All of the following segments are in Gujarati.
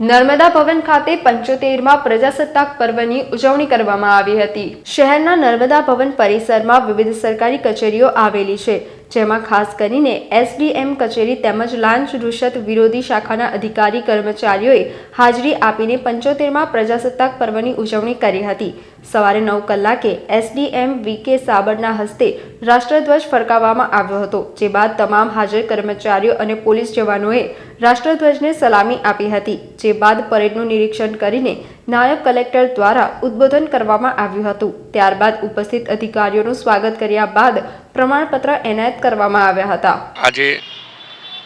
નર્મદા ભવન ખાતે પંચોતેરમાં પ્રજાસત્તાક પર્વની ઉજવણી કરવામાં આવી હતી. શહેરના નર્મદા ભવન પરિસરમાં વિવિધ સરકારી કચેરીઓ આવેલી છે. જેમાં ખાસ કરીને એસડીએમ કચેરી તેમજ લાંચ રૂશત વિરોધી શાખાના અધિકારી કર્મચારીઓએ હાજરી આપીને પંચોતેરમાં પ્રજાસત્તાક પર્વની ઉજવણી કરી હતી. સવારે નવ કલાકે એસડીએમ વી કે સાબરના હસ્તે રાષ્ટ્રધ્વજ ફરકાવવામાં આવ્યો હતો, જે બાદ તમામ હાજર કર્મચારીઓ અને પોલીસ જવાનોએ રાષ્ટ્રધ્વજને સલામી આપી હતી, જે બાદ પરેડનું નિરીક્ષણ કરીને નાયબ કલેક્ટર દ્વારા ઉદ્બોધન કરવામાં આવ્યું હતું. ત્યારબાદ ઉપસ્થિત અધિકારીઓનું સ્વાગત કર્યા બાદ પ્રમાણપત્ર એનાયત કરવામાં આવ્યા હતા. આજે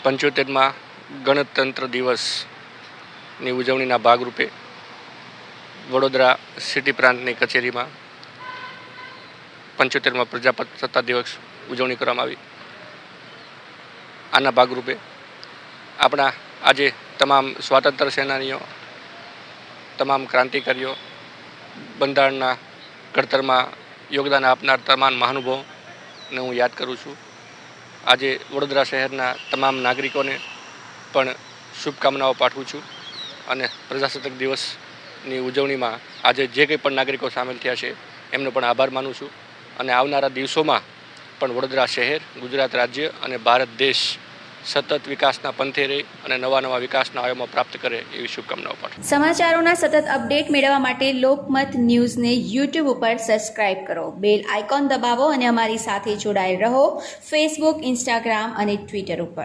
પંચોતેરમાં ગણતંત્ર દિવસની ઉજવણીના ભાગરૂપે વડોદરા સિટી પ્રાંતની કચેરીમાં પંચોતેરમાં પ્રજાસત્તા દિવસ ઉજવણી કરવામાં આવી. આના ભાગરૂપે આપણા આજે તમામ સ્વાતંત્ર્ય સેનાનીઓ, તમામ ક્રાંતિકારીઓ, બંધારણના ઘડતરમાં યોગદાન આપનાર તમામ મહાનુભાવોને હું યાદ કરું છું. આજે વડોદરા શહેરના તમામ નાગરિકોને પણ શુભકામનાઓ પાઠવું છું અને પ્રજાસત્તાક દિવસની ઉજવણીમાં આજે જે કંઈ પણ નાગરિકો સામેલ થયા છે, એમનો પણ આભાર માનું છું. અને આવનારા દિવસોમાં પણ વડોદરા શહેર, ગુજરાત રાજ્ય અને ભારત દેશ સતત વિકાસના પંથે રહે અને નવા નવા વિકાસના આયામો પ્રાપ્ત કરે એવી શુભકામનાઓ પાઠવું સમાચારોના સતત અપડેટ મેળવવા માટે લોકમત ન્યૂઝને યુટ્યુબ ઉપર સબસ્ક્રાઇબ કરો. બેલ આઇકોન દબાવો અને અમારી સાથે જોડાયેલ રહો ફેસબુક, ઇન્સ્ટાગ્રામ અને ટ્વિટર ઉપર.